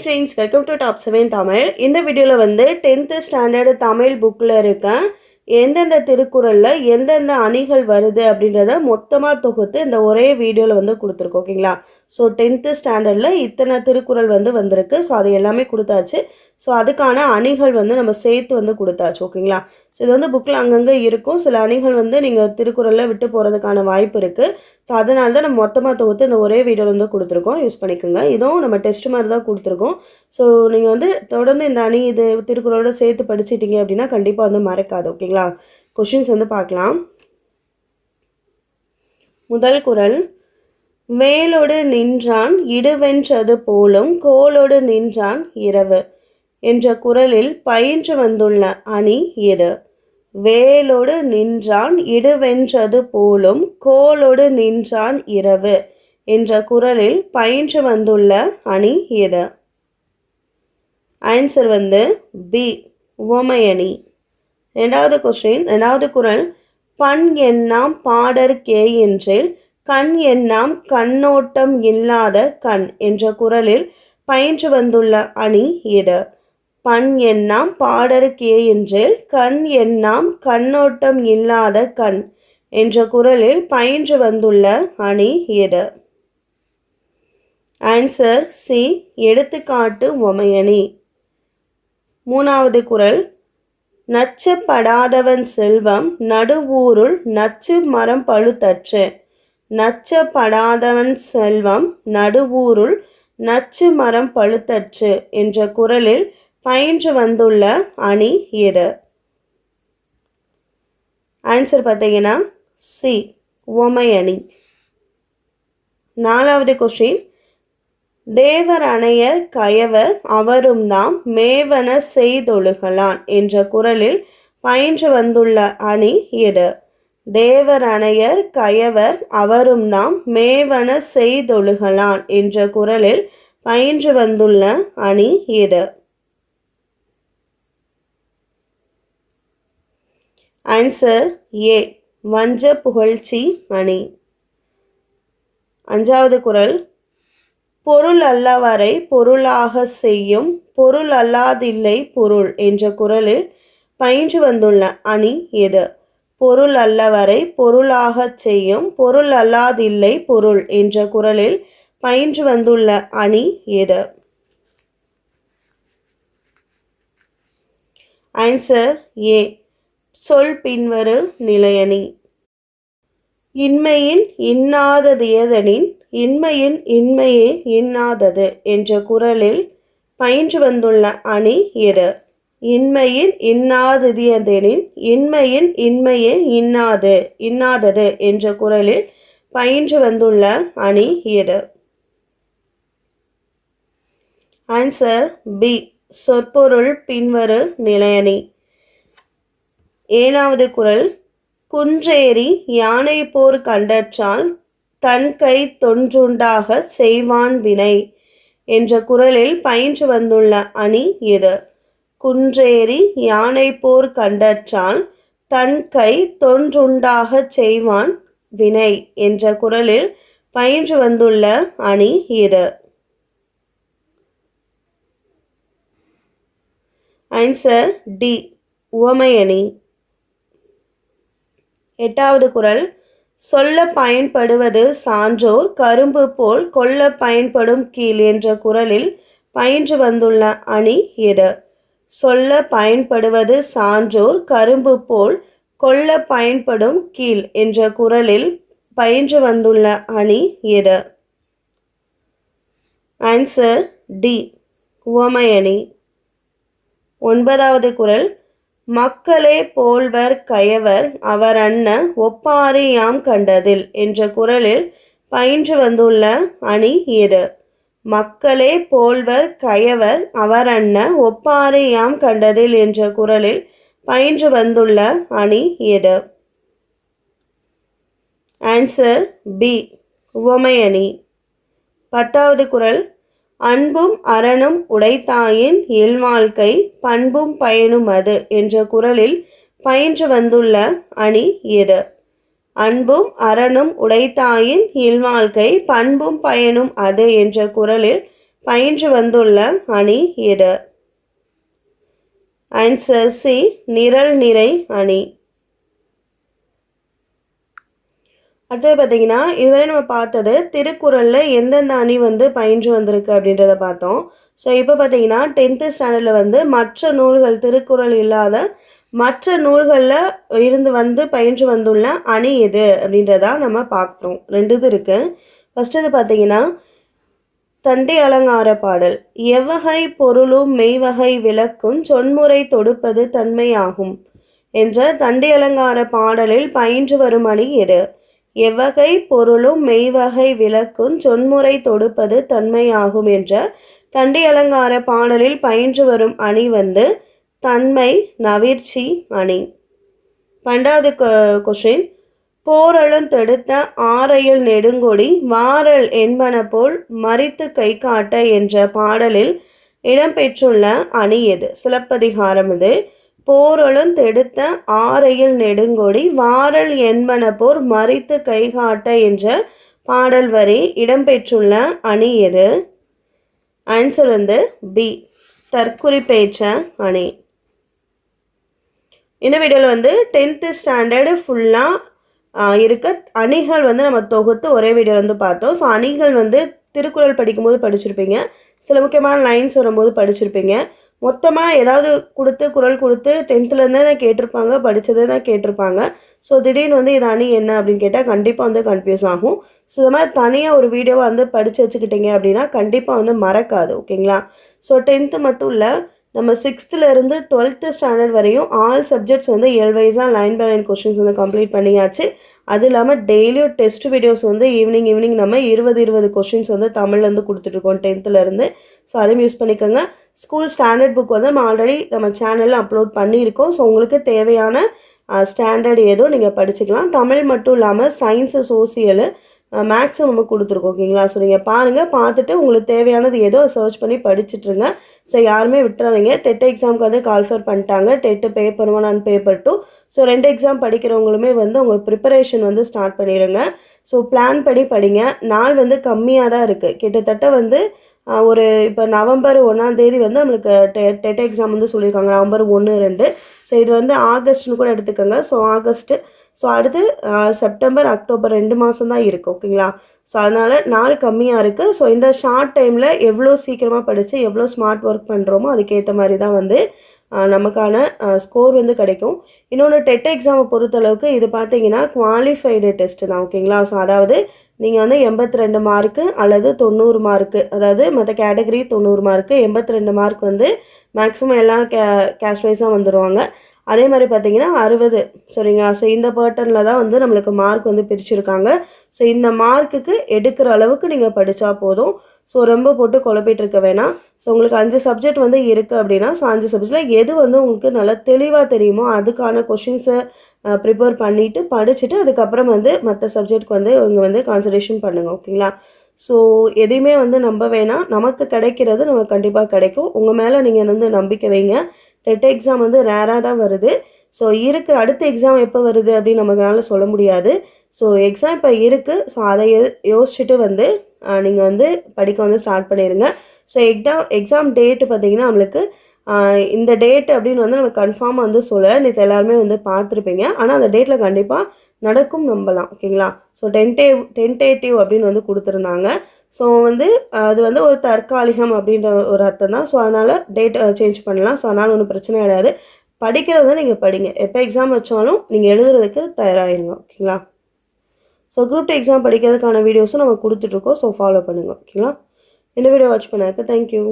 Friends welcome to top seven Tamil இந்த வீடியோவில் வந்து டென்த்து ஸ்டாண்டர்டு தமிழ் புக்கில் இருக்க எந்தெந்த திருக்குறளில் எந்தெந்த அணிகள் வருது அப்படின்றத மொத்தமாக தொகுத்து இந்த ஒரே வீடியோவில் வந்து கொடுத்துருக்கோம் ஓகேங்களா? ஸோ டென்த்து ஸ்டாண்டர்டில் இத்தனை திருக்குறள் வந்து வந்திருக்கு. ஸோ அது எல்லாமே கொடுத்தாச்சு. ஸோ அதுக்கான அணிகள் வந்து நம்ம சேர்த்து வந்து கொடுத்தாச்சு ஓகேங்களா? ஸோ இது வந்து புக்கில் அங்கங்கே இருக்கும். சில அணிகள் வந்து நீங்கள் திருக்குறளில் விட்டு போகிறதுக்கான வாய்ப்பு இருக்குது ஸோ அதனால தான் நம்ம மொத்தமாக தொகுத்து இந்த ஒரே வீடியோவில் வந்து கொடுத்துருக்கோம். யூஸ் பண்ணிக்கோங்க. இதுவும் நம்ம டெஸ்ட் மாதிரி தான் கொடுத்துருக்கோம். ஸோ நீங்கள் வந்து தொடர்ந்து இந்த அணி இது திருக்குறளோட சேர்த்து படிச்சிட்டிங்க அப்படின்னா கண்டிப்பாக வந்து மறக்காது ஓகேங்களா? கொஷின்ஸ் வந்து பார்க்கலாம். முதல் குறள் வேலோடு நின்றான் இடுவென்றது போலும் கோலோடு நின்றான் இரவு என்ற குறளில் பயின்று வந்துள்ள அணி எது? வேலோடு நின்றான் இடுவென்றது போலும் கோலோடு நின்றான் இரவு என்ற குறளில் பயின்று வந்துள்ள அணி எது? ஆன்சர் வந்து பி உவமையணி. ரெண்டாவது கொஸ்டின் ரெண்டாவது குரல் பண் எண்ணாம் பாடர் கே என்றில் கண் எண்ணாம் கண்ணோட்டம் இல்லாத கண் என்ற குரலில் பயின்று வந்துள்ள அணி எது பண் எண்ணாம் பாடர் கே என்றில் கண் எண்ணாம் கண்ணோட்டம் இல்லாத கண் என்ற குறளில் பயின்று வந்துள்ள அணி எது ஆன்சர் சி எடுத்துக்காட்டு ஒமையணி மூணாவது குரல் நச்சப்படாதவன் செல்வம் நடுவூருள் நச்சு மரம் பழுத்தற்று நச்சப்படாதவன் செல்வம் நடுவூருள் நச்சு மரம் பழுத்தற்று என்ற குரலில் பயின்று வந்துள்ள அணி எது ஆன்சர் பார்த்தீங்கன்னா சி உமையணி நாலாவது கொஸ்டின் தேவர் அணையர் கயவர் அவரும் நாம் மேவன செய்தொழுகலான் என்ற குறளில் பயின்று வந்துள்ள அணி எது தேவர் அணையர் கயவர் அவரும் நாம் மேவன செய்தொழுகலான் என்ற குறளில் பயின்று வந்துள்ள அணி எது ஆன்சர் ஏ வஞ்ச புகழ்ச்சி அணி. அஞ்சாவது குரல். பொருள் அல்லவரை பொருளாக செய்யும் பொருள் அல்லாதில்லை பொருள் என்ற குறளில் பயின்று வந்துள்ள அணி எது? பொருள் அல்லவரை பொருளாகச் செய்யும் பொருள் அல்லாதில்லை பொருள் என்ற குறளில் பயின்று வந்துள்ள அணி எது? ஆன்சர் ஏ சொல் பின்வரு நிலையணி. இன்மையின் இன்னாததியதனின் இன்மையின் இன்மையே இன்னாதது என்ற குறளில் பயின்று வந்துள்ள அணி எது? இன்மையின் இன்னாததியதெனின் இன்மையின் இன்மையே இன்னாது இன்னாதது என்ற குறளில் பயின்று வந்துள்ள அணி எது? ஆன்சர் பி சொற்பொருள் பின்வரு நிலையணி. ஏழாவது குறள் குன்றேறி யானை போர் கண்டற்றால் தன் கை தொன்றுண்டாக செய்வான் வினை என்ற குறளில் பயின்று வந்துள்ள அணி இரு குன்றேறி யானை போர் கண்டற்றான் தன் கை தொன்றுண்டாகச் செய்வான் வினை என்ற குறளில் பயின்று வந்துள்ள அணி இரு ஆன்சர் டி. உவமையணி. எட்டாவது குரல் சொல்ல பயன்படுவது சான்றோர் கரும்பு போல் கொல்ல பயன்படும் கீழ் என்ற குறளில் பயின்று வந்துள்ள அணி எது சொல்ல பயன்படுவது சான்றோர் கரும்பு போல் கொல்ல பயன்படும் கீழ் என்ற குறளில் பயின்று வந்துள்ள அணி எது ஆன்சர் டி உவமையணி. ஒன்பதாவது குறள் மக்களே போல்வர் கயவர் அவர் அண்ண ஒப்பாரி யாம் கண்டதில் என்ற குறளில் பயின்று வந்துள்ள அணி எது மக்களே போல்வர் கயவர் அவர் அண்ண ஒப்பாரி யாம் கண்டதில் என்ற குரலில் பயின்று வந்துள்ள அணி எது ஆன்சர் பி உவமையணி பத்தாவது குரல் அன்பும் அறனும் உடைத்தாயின் இல்வாழ்க்கை பண்பும் பயனும் அது என்ற குறளில் பயின்று வந்துள்ள அணி எது அன்பும் அறனும் உடைத்தாயின் இல்வாழ்க்கை பண்பும் பயனும் அது என்ற குறளில் பயின்று வந்துள்ள அணி எது ஆன்சர் சி நிரல் நிறை அணி. அடுத்தது பார்த்தீங்கன்னா இதுவரை நம்ம பார்த்தது திருக்குறளில் எந்தெந்த அணி வந்து பயின்று வந்திருக்கு அப்படின்றத பார்த்தோம். ஸோ இப்போ பார்த்தீங்கன்னா டென்த்து ஸ்டாண்டர்டில் வந்து மற்ற நூல்கள் திருக்குறள் இல்லாத மற்ற நூல்களில் இருந்து வந்து பயின்று வந்துள்ள அணி எது அப்படின்றதா நம்ம பார்க்குறோம். ரெண்டு இது இருக்குது ஃபஸ்ட்டு இது பார்த்தீங்கன்னா தண்டி அலங்கார பாடல். எவ்வகை பொருளும் மெய்வகை விளக்கும் சொன்முறை தொடுப்பது தன்மையாகும் என்ற தண்டி அலங்கார பாடலில் பயின்று வரும் அணி எது? எவ்வகை பொருளும் மெய்வகை விளக்கும் சொன்முறை தொடுப்பது தன்மையாகும் என்ற தண்டி அலங்கார பாடலில் பயின்று வரும் அணி வந்து தன்மை நவிர்ச்சி அணி. பண்டாவது கொஷின் போரளும் தடுத்த ஆரையில் நெடுங்கொடி வாரல் என்பன போல் மறித்து கை காட்ட என்ற பாடலில் இடம்பெற்றுள்ள அணி எது? சிலப்பதிகாரம் இது. போரொழும் தெடுத்த ஆரையில் நெடுங்கொடி வாரல் என்பன போர் மறித்து கைகாட்ட என்ற பாடல் வரி இடம்பெற்றுள்ள அணி எது? ஆன்சர் வந்து பி. தற்குறிப்பேற்ற அணி. இந்த வீடியோவில் வந்து டென்த்து ஸ்டாண்டர்டு ஃபுல்லாக இருக்க அணிகள் வந்து நம்ம தொகுத்து ஒரே வீடியோவில் வந்து பார்த்தோம். ஸோ அணிகள் வந்து திருக்குறள் படிக்கும்போது படிச்சிருப்பீங்க. சில முக்கியமான லைன்ஸ் வரும்போது படிச்சிருப்பீங்க. மொத்தமாக ஏதாவது கொடுத்து குரல் கொடுத்து டென்த்துலேருந்தே தான் கேட்டிருப்பாங்க படித்ததே தான் கேட்டிருப்பாங்க. ஸோ திடீர்னு வந்து இது அணி என்ன அப்படின்னு கேட்டால் கண்டிப்பாக வந்து கன்ஃபியூஸ் ஆகும். ஸோ இது மாதிரி தனியாக ஒரு வீடியோவை வந்து படித்து வச்சுக்கிட்டீங்க அப்படின்னா கண்டிப்பாக வந்து மறக்காது ஓகேங்களா ஸோ டென்த்து மட்டும் இல்லை நம்ம சிக்ஸ்த்துலேருந்து டுவெல்த்து ஸ்டாண்டர்ட் வரையும் ஆல் சப்ஜெக்ட்ஸ் வந்து வைஸாக லைன் பை லைன் கொஷின்ஸ் வந்து கம்ப்ளீட் பண்ணியாச்சு. அது இல்லாமல் டெய்லியும் டெஸ்ட் வீடியோஸ் வந்து ஈவினிங் ஈவினிங் நம்ம இருபது இருபது கொஷின்ஸ் வந்து தமிழ்லேருந்து கொடுத்துட்ருக்கோம் டென்த்துலேருந்து ஸோ அதையும் யூஸ் பண்ணிக்கோங்க. ஸ்கூல் ஸ்டாண்டர்ட் புக் வந்து நம்ம ஆல்ரெடி நம்ம சேனலில் அப்லோட் பண்ணியிருக்கோம். ஸோ உங்களுக்கு தேவையான ஸ்டாண்டர்ட் ஏதோ நீங்கள் படிச்சுக்கலாம். தமிழ் மட்டும் இல்லாமல் சயின்ஸு சோசியலு மேக்ஸும் நம்ம கொடுத்துருக்கோம் ஓகேங்களா? ஸோ நீங்கள் பாருங்கள் பார்த்துட்டு உங்களுக்கு தேவையானது ஏதோ சர்ச் பண்ணி படிச்சுட்ருங்க ஸோ யாருமே விட்டுறாதீங்க. டெட் எக்ஸாமுக்கு வந்து கால்ஃபர் பண்ணிட்டாங்க. TET paper one and paper two so ரெண்டு எக்ஸாம் படிக்கிறவங்களுமே வந்து உங்கள் ப்ரிப்பரேஷன் வந்து ஸ்டார்ட் பண்ணிடுங்க ஸோ பிளான் பண்ணி படிங்க. நாள் வந்து கம்மியாக தான் இருக்குது கிட்டத்தட்ட வந்து ஒரு இப்போ நவம்பர் ஒன்றாந்தேதி வந்து நம்மளுக்கு டெ டெட் எக்ஸாம் வந்து சொல்லியிருக்காங்க. நவம்பர் ஒன்று ரெண்டு. ஸோ இது வந்து ஆகஸ்ட்னு கூட எடுத்துக்கோங்க. ஸோ ஆகஸ்ட்டு ஸோ அடுத்து செப்டம்பர் அக்டோபர் ரெண்டு மாதம் தான் இருக்குது ஓகேங்களா? ஸோ அதனால் நாள் கம்மியாக இருக்குது ஸோ இந்த ஷார்ட் டைமில் எவ்வளோ சீக்கிரமாக படித்து எவ்வளோ ஸ்மார்ட் ஒர்க் பண்ணுறோமோ அதுக்கேற்ற மாதிரி தான் வந்து நமக்கான ஸ்கோர் வந்து கிடைக்கும். இன்னொன்று டெட் எக்ஸாமை பொறுத்தளவுக்கு இது பார்த்தீங்கன்னா குவாலிஃபைடு டெஸ்ட்டு தான் ஓகேங்களா? ஸோ அதாவது நீங்கள் வந்து எண்பத்தி ரெண்டு மார்க்கு அல்லது தொண்ணூறு மார்க்கு அதாவது மற்ற கேட்டகரி தொண்ணூறு மார்க்கு எண்பத்தி ரெண்டு மார்க் வந்து மேக்ஸிமம் எல்லாம் கே கேஷ்வைஸாக வந்துடுவாங்க அதே மாதிரி பார்த்தீங்கன்னா அறுபது. சரிங்களா? ஸோ இந்த பேர்ட்டனில் தான் வந்து நம்மளுக்கு மார்க் வந்து பிரிச்சுருக்காங்க. ஸோ இந்த மார்க்குக்கு எடுக்கிற அளவுக்கு நீங்கள் படித்தா போதும். ஸோ ரொம்ப போட்டு குழப்பிட்டு இருக்க வேணாம். ஸோ உங்களுக்கு அஞ்சு சப்ஜெக்ட் வந்து இருக்குது அப்படின்னா ஸோ அஞ்சு சப்ஜெக்டில் எது வந்து உங்களுக்கு நல்லா தெளிவாக தெரியுமோ அதுக்கான கொஷின்ஸை ப்ரிப்பேர் பண்ணிவிட்டு படிச்சுட்டு அதுக்கப்புறம் வந்து மற்ற சப்ஜெக்ட்க்கு வந்து இவங்க வந்து கான்சன்ட்ரேஷன் பண்ணுங்கள் ஓகேங்களா ஸோ எதையுமே வந்து நம்ப வேணாம். நமக்கு கிடைக்கிறது நமக்கு கண்டிப்பாக கிடைக்கும். உங்கள் மேலே நீங்கள் வந்து நம்பிக்கை வைங்க. டெட் எக்ஸாம் வந்து ரேராக தான் வருது. ஸோ இருக்கிற அடுத்த எக்ஸாம் எப்போ வருது அப்படின்னு நமக்குனால சொல்ல முடியாது. ஸோ எக்ஸாம் இப்போ இருக்குது ஸோ அதை யோசிச்சுட்டு வந்து நீங்கள் வந்து படிக்க வந்து ஸ்டார்ட் பண்ணிடுங்க ஸோ எக்ஸாம் எக்ஸாம் டேட்டு பார்த்தீங்கன்னா நம்மளுக்கு இந்த டேட் அப்படின்னு வந்து நம்ம கன்ஃபார்மாக வந்து சொல்லலை. நேற்று எல்லாருமே வந்து பார்த்துருப்பீங்க. ஆனால் அந்த டேட்டில் கண்டிப்பாக நடக்கும் நம்பலாம் ஓகேங்களா ஸோ டென்டேவ் டென்டேட்டிவ் அப்படின்னு வந்து கொடுத்துருந்தாங்க. ஸோ வந்து அது வந்து ஒரு தற்காலிகம் அப்படின்ற ஒரு அர்த்தம் தான். ஸோ அதனால் டேட் சேஞ்ச் பண்ணலாம். ஸோ அதனால் ஒன்றும் பிரச்சனை கிடையாது. படிக்கிறத நீங்கள் படிங்க. எப்போ எக்ஸாம் வச்சாலும் நீங்கள் எழுதுறதுக்கு தயாராகிருங்க ஓகேங்களா ஸோ குரூப் டூ எக்ஸாம் படிக்கிறதுக்கான வீடியோஸும் நம்ம கொடுத்துட்ருக்கோம் ஸோ ஃபாலோ பண்ணுங்கள் ஓகேங்களா இந்த வீடியோ வாட்ச் பண்ணாக்க தேங்க்யூ